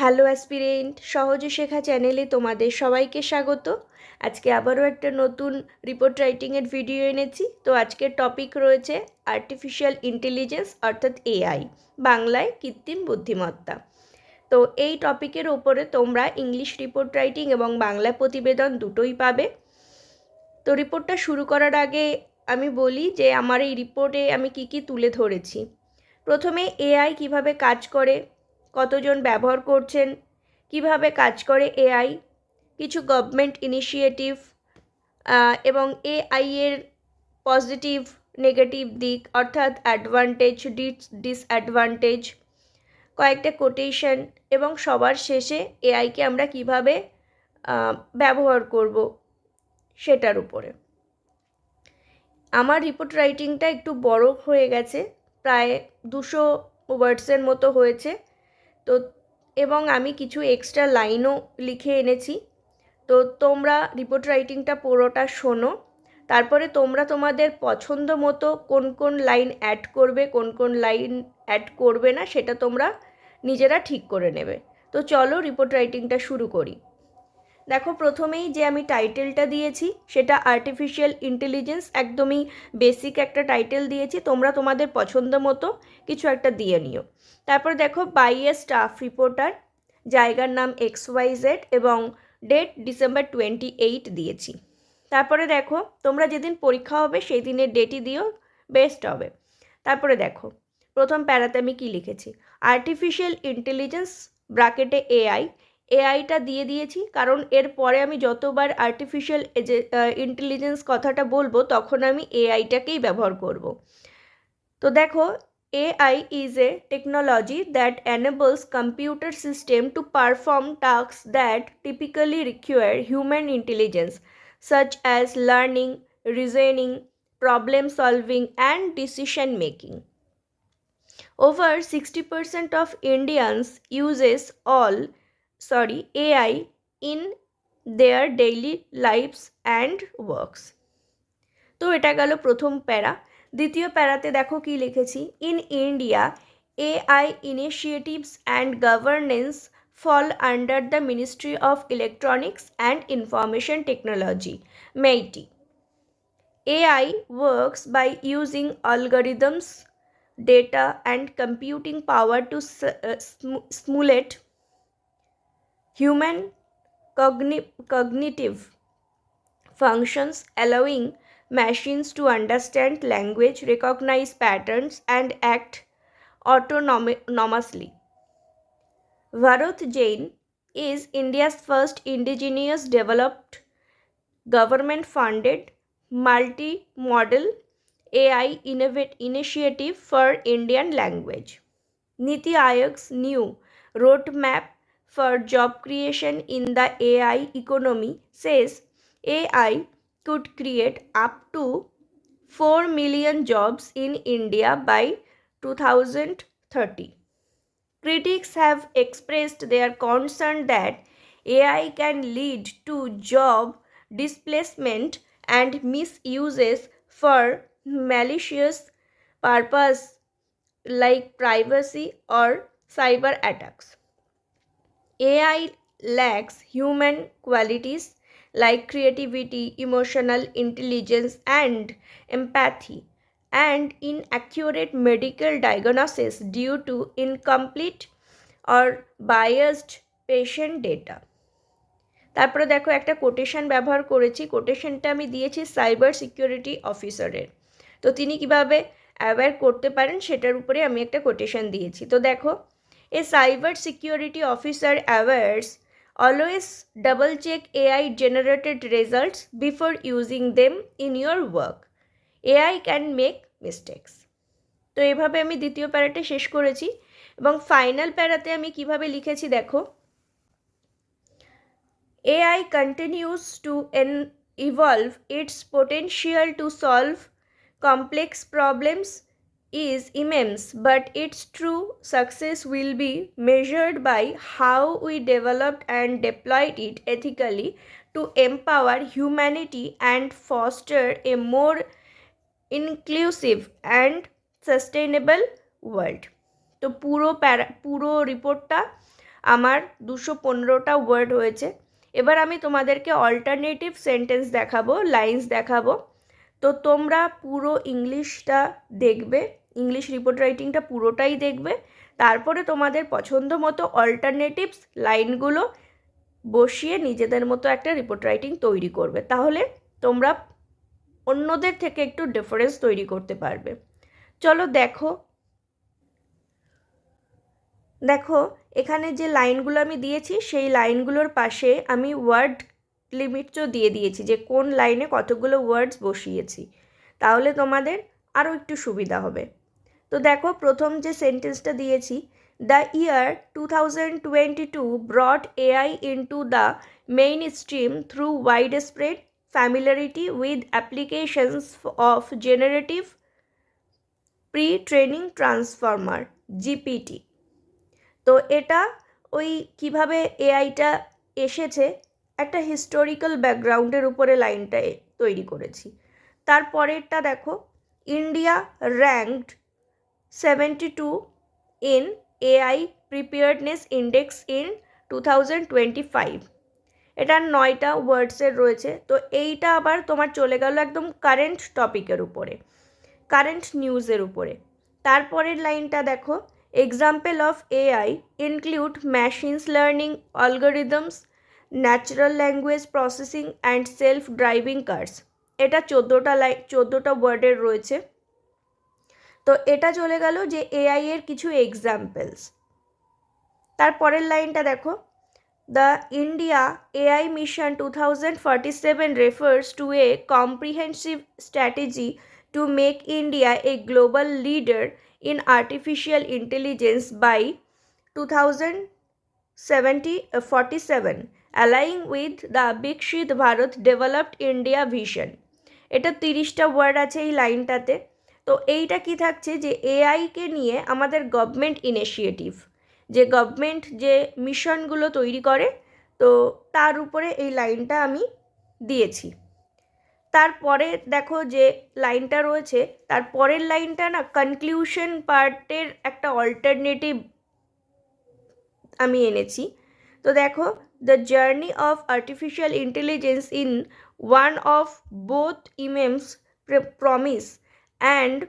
Hello aspirant, সহজে শেখা চ্যানেলে তোমাদের সবাইকে স্বাগত। আজকে আবারও একটা নতুন রিপোর্ট রাইটিংয়ের ভিডিও এনেছি। তো আজকের টপিক রয়েছে আর্টিফিশিয়াল ইন্টেলিজেন্স অর্থাৎ এআই, বাংলায় কৃত্রিম বুদ্ধিমত্তা। তো এই টপিকের ওপরে তোমরা ইংলিশ রিপোর্ট রাইটিং এবং বাংলা প্রতিবেদন দুটোই পাবে। তো রিপোর্টটা শুরু করার আগে আমি বলি যে আমার এই রিপোর্টে আমি কি কি তুলে ধরেছি। প্রথমে এআই কীভাবে কাজ করে কতজন ব্যবহার করছেন, কীভাবে কাজ করে এআই, কিছু গভর্নমেন্ট ইনিশিয়েটিভ এবং এআই এর পজিটিভ নেগেটিভ দিক, অর্থাৎ অ্যাডভান্টেজ ডিস ডিসঅ্যাডভান্টেজ কয়েকটা কোটেশন এবং সবার শেষে এআইকে আমরা কীভাবে ব্যবহার করব সেটার উপরে। আমার রিপোর্ট রাইটিংটা একটু বড় হয়ে গেছে, প্রায় দুশো ওয়ার্ডসের মতো হয়েছে। তো এবং আমি কিছু এক্সট্রা লাইনও লিখে এনেছি। তো তোমরা রিপোর্ট রাইটিংটা পুরোটা শোনো। তারপরে তোমরা তোমাদের পছন্দ মতো কোন কোন লাইন অ্যাড করবে, কোন কোন লাইন অ্যাড করবে না, সেটা তোমরা নিজেরা ঠিক করে নেবে। তো চলো রিপোর্ট রাইটিংটা শুরু করি। দেখো, প্রথমেই যে আমি টাইটেলটা দিয়েছি, সেটা আর্টিফিশিয়াল ইন্টেলিজেন্স একদমই বেসিক একটা টাইটেল দিয়েছি, তোমরা তোমাদের পছন্দ মতো কিছু একটা দিয়ে নিও। তারপর দেখো বাই এ স্টাফ রিপোর্টার জায়গার নাম এক্স ওয়াই জেড এবং ডেট ডিসেম্বর টোয়েন্টি এইট দিয়েছি। তারপরে দেখো, তোমরা যেদিন পরীক্ষা হবে সেই দিনের ডেটই দিও বেস্ট হবে। তারপরে দেখো, প্রথম প্যারাতে আমি কী লিখেছি? আর্টিফিশিয়াল ইন্টেলিজেন্স ব্রাকেটে এআই এআইটা দিয়ে দিয়েছি। কারণ এর পরে আমি যতবার আর্টিফিশিয়াল ইন্টেলিজেন্স কথাটা বলব, তখন আমি এআইটাকেই ব্যবহার করব। তো দেখো, AI is a technology that enables computer system to perform task that typically require human intelligence such as learning reasoning problem solving and decision making over sixty percent of Indians uses all sorry AI in their daily lives and works তো এটা গেল প্রথম প্যারা দ্বিতীয় প্যারাতে দেখো কি লিখেছি in India AI initiatives and governance fall under the ministry of electronics and information technology MeitY AI works by using data, and computing power to uh, simulate human cogni- cognitive functions, allowing machines to understand language, recognize patterns, and act autonomously. Bharat Jain is India's first indigenous developed government funded multi model AI initiative for Indian language. Niti Ayog's new roadmap for job creation in the AI economy says AI could create up to 4 million jobs in India by 2030. Critics have expressed their concern that AI can lead to job displacement and misuses for malicious purpose like privacy or cyber attacks. AI lacks human qualities like creativity, emotional intelligence, and empathy, and inaccurate medical diagnosis due to incomplete or biased patient data. তারপরে দেখো একটা quotation ব্যবহার করেছি কোটেশনটা আমি দিয়েছি cyber security অফিসারের তো তিনি কীভাবে অ্যাওয়্যার করতে পারেন সেটার উপরে আমি একটা কোটেশন দিয়েছি তো দেখো a cyber security officer awares always double check AI generated results before using them in your work. AI can make mistakes. তো এভাবে আমি দ্বিতীয় প্যারাটা শেষ করেছি এবং ফাইনাল প্যারাতে আমি কীভাবে লিখেছি দেখো AI continues to evolve its potential to solve complex problems is immense, but its true success will be measured by how we developed and deployed it ethically to empower humanity and foster a more inclusive and sustainable world. তো পুরো প্যারা পুরো রিপোর্টটা আমার দুশো পনেরোটা word হয়েছে এবার আমি তোমাদেরকে অল্টারনেটিভ সেন্টেন্স দেখাবো লাইন্স দেখাবো তো তোমরা পুরো ইংলিশটা দেখবে ইংলিশ রিপোর্ট রাইটিংটা পুরোটাই দেখবে। তারপরে তোমাদের পছন্দ মতো অল্টারনেটিভস লাইনগুলো বসিয়ে নিজেদের মতো একটা রিপোর্ট রাইটিং তৈরি করবে। তাহলে তোমরা অন্যদের থেকে একটু ডিফারেন্স তৈরি করতে পারবে। চলো দেখো। দেখো, এখানে যে লাইনগুলো আমি দিয়েছি, সেই লাইনগুলোর পাশে আমি ওয়ার্ড লিমিটও দিয়ে দিয়েছি, যে কোন লাইনে কতগুলো ওয়ার্ডস বসিয়েছি। তাহলে তোমাদের আরও একটু সুবিধা হবে। তো দেখো প্রথম যে সেন্টেন্সটা দিয়েছি the year two thousand twenty two brought AI into the mainstream through widespread familiarity with applications of generative pre training transformer GPT তো এটা ওই কীভাবে এআইটা এসেছে, একটা হিস্টোরিক্যাল ব্যাকগ্রাউন্ডের উপরে লাইনটা তৈরি করেছি। তারপরেরটা দেখো India ranked seventy two in AI preparedness index in two thousand twenty five এটার নয়টা ওয়ার্ডসের রয়েছে, তো এইটা আবার তোমার চলে গেল একদম কারেন্ট টপিকের উপরে কারেন্ট নিউজের উপরে। তারপরের লাইনটা দেখো example of AI include machines learning algorithms natural language processing and self driving cars এটা চোদ্দোটা লাই, চোদ্দোটা ওয়ার্ডের রয়েছে তো এটা চলে গেল যে এআই এর কিছু এক্সাম্পলস তারপরের লাইনটা দেখো। The India AI mission two thousand forty seven refers to a comprehensive strategy to make India a global leader in artificial intelligence by two thousand seventy forty seven align with the Viksit Bharat developed India vision এটা তিরিশটা word আছে এই লাইনটাতে। তো এইটা কি থাকছে যে এআইকে নিয়ে আমাদের গভর্নমেন্ট ইনিশিয়েটিভ যে গভর্নমেন্ট যে মিশনগুলো তৈরি করে, তো তার উপরে এই লাইনটা আমি দিয়েছি। তারপরে দেখো যে লাইনটা রয়েছে, তার পরের লাইনটা না কনক্লিউশন পার্টের একটা অল্টারনেটিভ আমি এনেছি। তো দেখো the journey of artificial intelligence in one of both immense promise and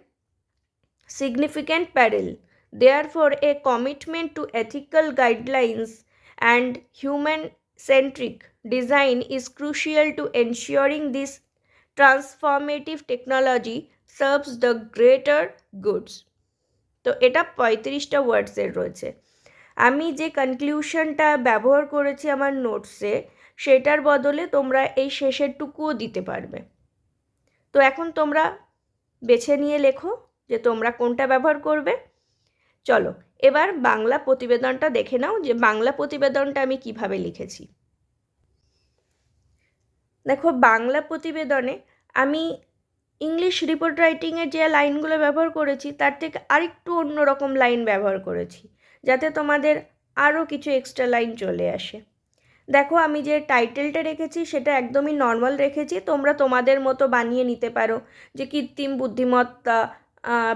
significant peril. Therefore, a commitment to ethical guidelines and human centric design is crucial to ensuring this transformative technology serves the greater goods. তো এটা পঁয়ত্রিশটা ওয়ার্ডসের রয়েছে আমি যে কনক্লিউশনটা ব্যবহার করেছি আমার নোটসে সেটার বদলে তোমরা এই শেষেরটুকুও দিতে পারবে তো এখন তোমরা বেছে নিয়ে লেখো যে তোমরা কোনটা ব্যবহার করবে। চলো, এবার বাংলা প্রতিবেদনটা দেখে নাও যে বাংলা প্রতিবেদনটা আমি কীভাবে লিখেছি। দেখো, বাংলা প্রতিবেদনে আমি ইংলিশ রিপোর্ট রাইটিংয়ের যে লাইনগুলো ব্যবহার করেছি, তার থেকে আরেকটু অন্যরকম লাইন ব্যবহার করেছি, যাতে তোমাদের আরও কিছু এক্সট্রা লাইন চলে আসে। দেখো, আমি যে টাইটেলটা রেখেছি, সেটা একদমই নর্মাল রেখেছি। তোমরা তোমাদের মতো বানিয়ে নিতে পারো। যে কৃত্রিম বুদ্ধিমত্তা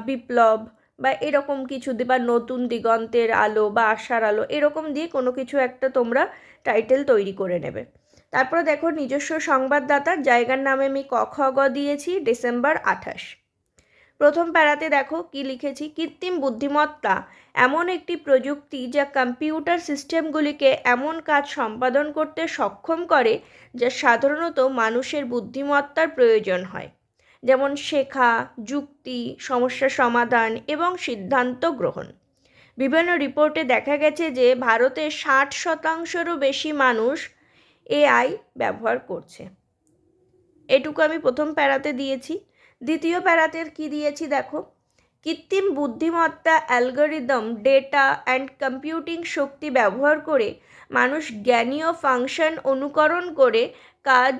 বিপ্লব বা এরকম কিছু দিয়ে বা নতুন দিগন্তের আলো বা আশার আলো, এরকম দিয়ে কোনো কিছু একটা তোমরা টাইটেল তৈরি করে নেবে। তারপরে দেখো, নিজস্ব সংবাদদাতার জায়গার নামে আমি ক, খ, গ দিয়েছি ডিসেম্বর আঠাশ। প্রথম প্যারাতে দেখো কি লিখেছি? কৃত্রিম বুদ্ধিমত্তা। এমন একটি প্রযুক্তি যা কম্পিউটার সিস্টেমগুলিকে এমন কাজ সম্পাদন করতে সক্ষম করে যা সাধারণত মানুষের বুদ্ধিমত্তার প্রয়োজন হয়। যেমন শেখা, যুক্তি, সমস্যা সমাধান এবং সিদ্ধান্ত গ্রহণ। বিভিন্ন রিপোর্টে দেখা গেছে যে ভারতে ষাট শতাংশেরও বেশি মানুষ এআই ব্যবহার করছে। এটুকু আমি প্রথম প্যারাতে দিয়েছি। দ্বিতীয় প্যারাতে কি দিয়েছি দেখো? কৃত্রিম বুদ্ধিমত্তা, অ্যালগোরিদম, ডেটা অ্যান্ড কম্পিউটিং শক্তি ব্যবহার করে মানুষ জ্ঞানীয় ফাংশন অনুকরণ করে কাজ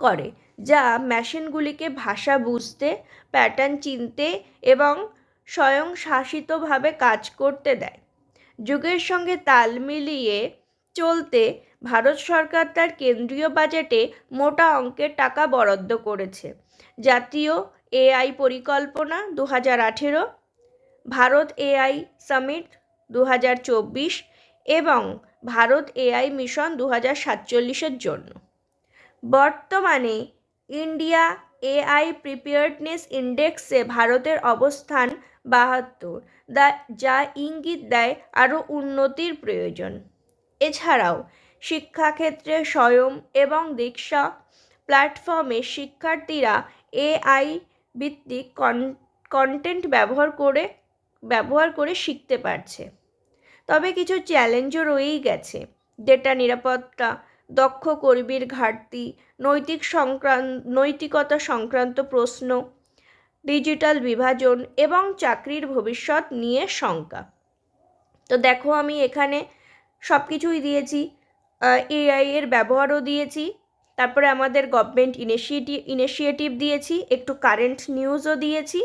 করে, যা মেশিনগুলিকে ভাষা বুঝতে, প্যাটার্ন চিনতে এবং স্বয়ংশাসিতভাবে কাজ করতে দেয়। যুগের সঙ্গে তাল মিলিয়ে চলতে ভারত সরকার তার কেন্দ্রীয় বাজেটে মোটা অঙ্কের টাকা বরাদ্দ করেছে। জাতীয় এআই পরিকল্পনা দু হাজার আঠেরো, ভারত এআই সামিট দু হাজার চব্বিশ এবং ভারত এআই মিশন দু হাজার সাতচল্লিশের জন্য। বর্তমানে ইন্ডিয়া এআই প্রিপেয়ার্ডনেস ইন্ডেক্সে ভারতের অবস্থান বাহাত্তর, দা, যা ইঙ্গিত দেয় আরও উন্নতির প্রয়োজন। এছাড়াও শিক্ষাক্ষেত্রে স্বয়ং এবং দীক্ষা প্ল্যাটফর্মে শিক্ষার্থীরা এআই ভিত্তিক কন কন্টেন্ট ব্যবহার করে ব্যবহার করে শিখতে পারছে। তবে কিছু চ্যালেঞ্জও রয়েই গেছে। ডেটা নিরাপত্তা, দক্ষ কর্মীর ঘাটতি, নৈতিক সংক্রান্ত নৈতিকতা সংক্রান্ত প্রশ্ন ডিজিটাল বিভাজন এবং চাকরির ভবিষ্যৎ নিয়ে শঙ্কা। তো দেখো আমি এখানে সব কিছুই দিয়েছি এআই এর ব্যবহারও দিয়েছি। তারপরে আমাদের গভর্নমেন্ট ইনিশিয়েটিভ ইনিশিয়েটিভ দিয়েছি, একটু কারেন্ট নিউজও দিয়েছি,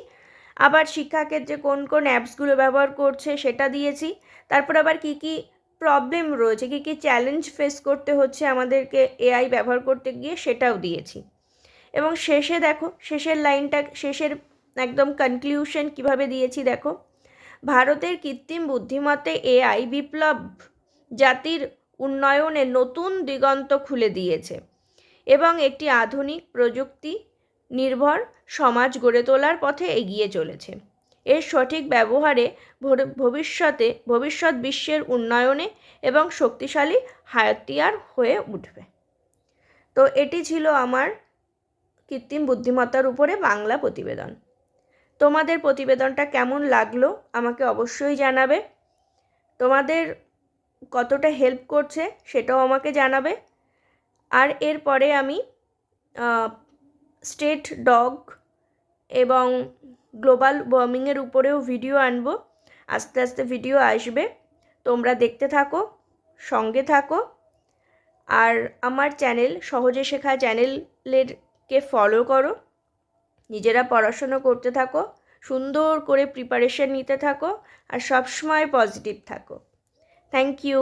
আবার শিক্ষাক্ষেত্রে কোন কোন অ্যাপসগুলো ব্যবহার করছে সেটা দিয়েছি, তারপর আবার কী কী প্রবলেম রয়েছে, কী কী চ্যালেঞ্জ ফেস করতে হচ্ছে আমাদেরকে এআই ব্যবহার করতে গিয়ে সেটাও দিয়েছি। এবং শেষে দেখো, শেষের লাইনটা শেষের একদম কনক্লিউশন কীভাবে দিয়েছি দেখো, ভারতের কৃত্রিম বুদ্ধিমত্তায় এআই বিপ্লব জাতির উন্নয়নে নতুন দিগন্ত খুলে দিয়েছে। এবং একটি আধুনিক প্রযুক্তি নির্ভর সমাজ গড়ে তোলার পথে এগিয়ে চলেছে। এর সঠিক ব্যবহারে ভবিষ্যতে, ভবিষ্যৎ বিশ্বের উন্নয়নে এবং শক্তিশালী হাতিয়ার হয়ে উঠবে। তো এটি ছিল আমার কৃত্রিম বুদ্ধিমত্তার উপরে বাংলা প্রতিবেদন। তোমাদের প্রতিবেদনটা কেমন লাগল আমাকে অবশ্যই জানাবে। তোমাদের কতটা হেল্প করছে সেটাও আমাকে জানাবে। আর এরপরে আমি স্টেট ডগ এবং গ্লোবাল ওয়ার্মিংয়ের উপরেও ভিডিও আনব। আস্তে আস্তে ভিডিও আসবে। তোমরা দেখতে থাকো, সঙ্গে থাকো। আর আমার চ্যানেল, সহজে শেখা চ্যানেলেরকে ফলো করো। নিজেরা পড়াশুনো করতে থাকো, সুন্দর করে প্রিপারেশন নিতে থাকো, আর সবসময় পজিটিভ থাকো। Thank you